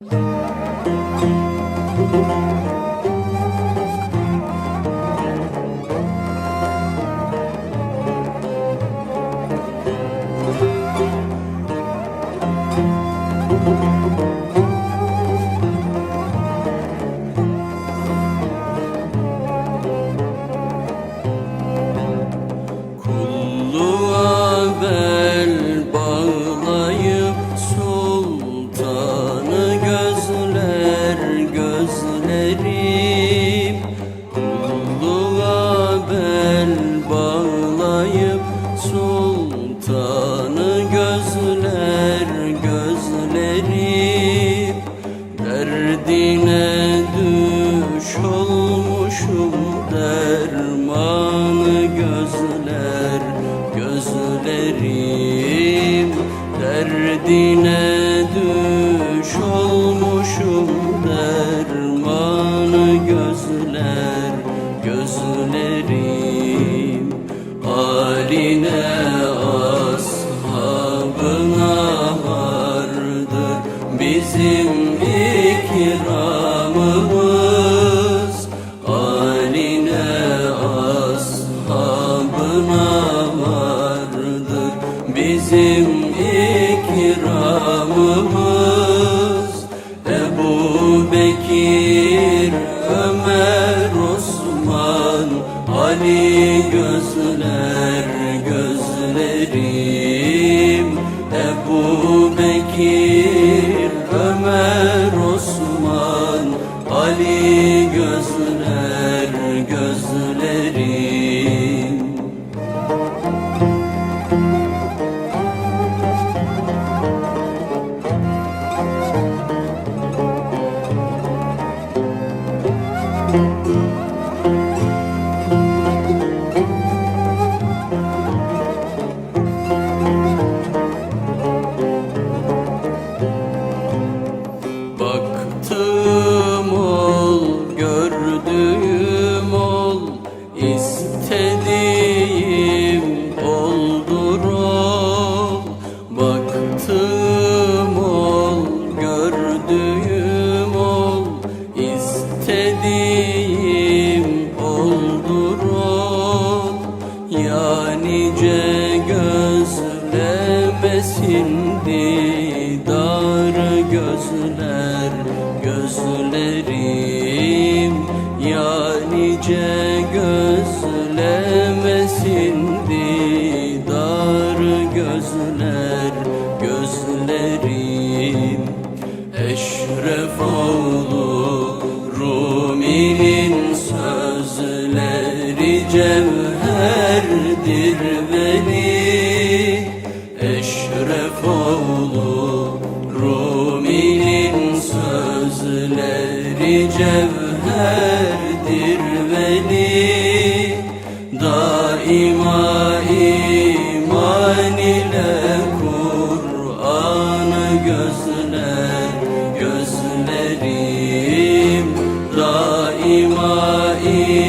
Kulluğa Derdine düş olmuşum dermanı gözler gözlerim. Haline ashabına vardır bizim bizim ikramımız Ebu Bekir, Ömer, Osman, Ali gözler gözlerim. Ebu Bekir, Ömer, Osman, Ali Baktığım ya nice gözlemesindi dar gözler gözlerim. Ya nice gözlemesindi dar gözler gözlerim. Eşref oldu Rumi'nin sözleri cevap ettir beni Eşrefoğlu Rumi'nin sözleri cevherdir beni. Daima iman ile Kur'an'ı gözle gözlerim. Daima iman